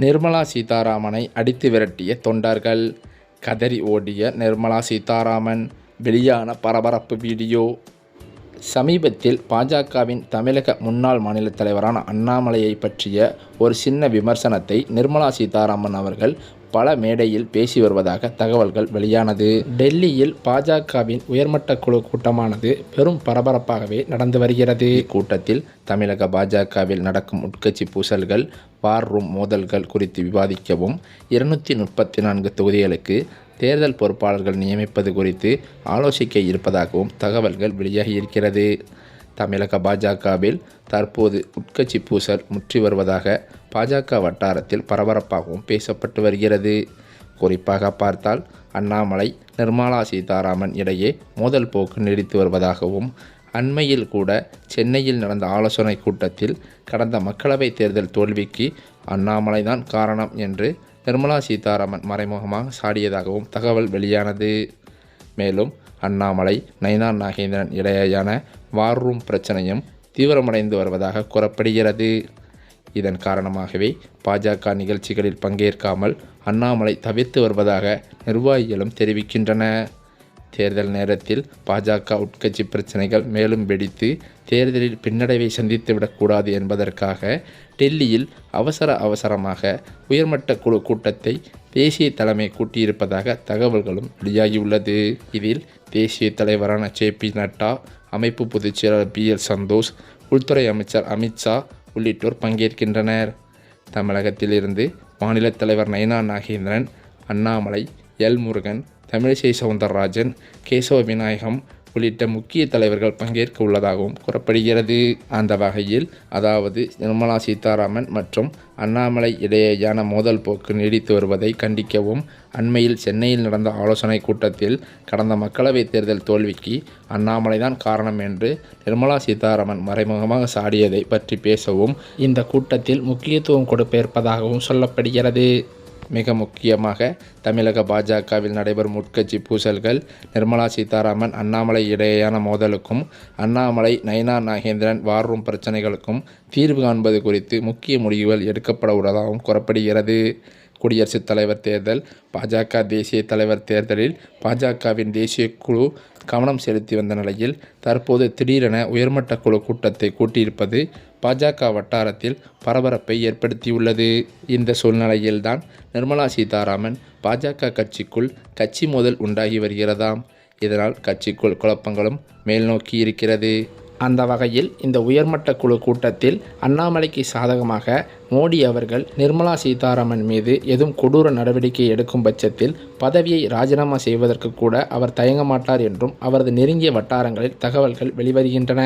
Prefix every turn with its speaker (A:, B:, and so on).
A: நிர்மலா சீதாராமனை அடித்து விரட்டிய தொண்டர்கள். கதறி ஓடிய நிர்மலா சீதாராமன் வெளியான பரபரப்பு வீடியோ. சமீபத்தில் பாஜகவின் தமிழக முன்னாள் மாநில தலைவரான அண்ணாமலையை பற்றிய ஒரு சின்ன விமர்சனத்தை நிர்மலா சீதாராமன் அவர்கள் பல மேடையில் பேசி வருவதாக தகவல்கள் வெளியானது. டெல்லியில் பாஜகவின் உயர்மட்ட குழு கூட்டமானது பெரும் பரபரப்பாகவே நடந்து வருகிறது. கூட்டத்தில் தமிழக பாஜகவில் நடக்கும் உட்கட்சி பூசல்கள் வார் ரூம் மோதல்கள் குறித்து விவாதிக்கவும் இருநூற்றி முப்பத்தி நான்கு தொகுதிகளுக்கு தேர்தல் பொறுப்பாளர்கள் நியமிப்பது குறித்து ஆலோசிக்க இருப்பதாகவும் தகவல்கள் வெளியாகியிருக்கிறது தமிழக பாஜகவில் தற்போது உட்கட்சி பூசல் முற்றி வருவதாக பாஜக வட்டாரத்தில் பரபரப்பாகவும் பேசப்பட்டு வருகிறது. குறிப்பாக பார்த்தால் அண்ணாமலை நிர்மலா சீதாராமன் இடையே மோதல் போக்கு நீடித்து வருவதாகவும் அண்மையில் கூட சென்னையில் நடந்த ஆலோசனை கூட்டத்தில் கடந்த மக்களவைத் தேர்தல் தோல்விக்கு அண்ணாமலை தான் காரணம் என்று நிர்மலா சீதாராமன் மறைமுகமாக சாடியதாகவும் தகவல் வெளியானது. மேலும் அண்ணாமலை நயினா நாகேந்திரன் இடையேயான வார் ரூம் பிரச்சனையும் தீவிரமடைந்து வருவதாக கூறப்படுகிறது. இதன் காரணமாகவே பாஜக நிகழ்ச்சிகளில் பங்கேற்காமல் அண்ணாமலை தவிர்த்து வருவதாக நிர்வாகிகளும் தெரிவிக்கின்றன. தேர்தல் நேரத்தில் பாஜக உட்கட்சி பிரச்சனைகள் மேலும் வெடித்து தேர்தலில் பின்னடைவை சந்தித்துவிடக்கூடாது என்பதற்காக டெல்லியில் அவசர அவசரமாக உயர்மட்ட குழு கூட்டத்தை தேசிய தலைமை கூட்டியிருப்பதாக தகவல்களும் வெளியாகியுள்ளது. இதில் தேசிய தலைவரான ஜே பி நட்டா அமைப்பு பொதுச் செயலாளர் பி எல் சந்தோஷ் உள்துறை அமைச்சர் அமித்ஷா உள்ளிட்டோர் பங்கேற்கின்றனர். தமிழகத்திலிருந்து மாநில தலைவர் நயனா நாகேந்திரன் அண்ணாமலை எல் முருகன் தமிழிசை சவுந்தரராஜன் கேசவ விநாயகம் உள்ளிட்ட முக்கிய தலைவர்கள் பங்கேற்க உள்ளதாகவும் கூறப்படுகிறது. அந்த வகையில் அதாவது நிர்மலா சீதாராமன் மற்றும் அண்ணாமலை இடையேயான மோதல் போக்கு நீடித்து வருவதை கண்டிக்கவும் அண்மையில் சென்னையில் நடந்த ஆலோசனை கூட்டத்தில் கடந்த மக்களவைத் தேர்தல் தோல்விக்கு அண்ணாமலைதான் காரணம் என்று நிர்மலா சீதாராமன் மறைமுகமாக சாடியதை பற்றி பேசவும் இந்த கூட்டத்தில் முக்கியத்துவம் கொடுப்பிருப்பதாகவும் சொல்லப்படுகிறது. மிக முக்கியமாக தமிழக பாஜகவில் நடைபெறும் உட்கட்சி பூசல்கள் நிர்மலா சீதாராமன் அண்ணாமலை இடையேயான மோதலுக்கும் அண்ணாமலை நயனா நாகேந்திரன் வார் பிரச்சனைகளுக்கும் தீர்வு காண்பது குறித்து முக்கிய முடிவுகள் எடுக்கப்பட உள்ளதாகவும் கூறப்படுகிறது. குடியரசுத் தலைவர் தேர்தல் பாஜக தேசிய தலைவர் தேர்தலில் பாஜகவின் தேசிய குழு கவனம் செலுத்தி வந்த நிலையில் தற்போது திடீரென உயர்மட்ட குழு கூட்டத்தை கூட்டியிருப்பது பாஜக வட்டாரத்தில் பரபரப்பை ஏற்படுத்தியுள்ளது. இந்த சூழ்நிலையில்தான் நிர்மலா சீதாராமன் பாஜக கட்சிக்குள் கட்சி மோதல் உண்டாகி வருகிறதாம். இதனால் கட்சிக்குள் குழப்பங்களும் மேல்நோக்கி இருக்கிறது. அந்த வகையில் இந்த உயர்மட்ட குழு கூட்டத்தில் அண்ணாமலைக்கு சாதகமாக மோடி அவர்கள் நிர்மலா சீதாராமன் மீது எதுவும் கொடூர நடவடிக்கை எடுக்கும் பட்சத்தில் பதவியை ராஜினாமா செய்வதற்கு கூட அவர் தயங்க மாட்டார் என்றும் அவரது நெருங்கிய வட்டாரங்களில் தகவல்கள் வெளிவருகின்றன.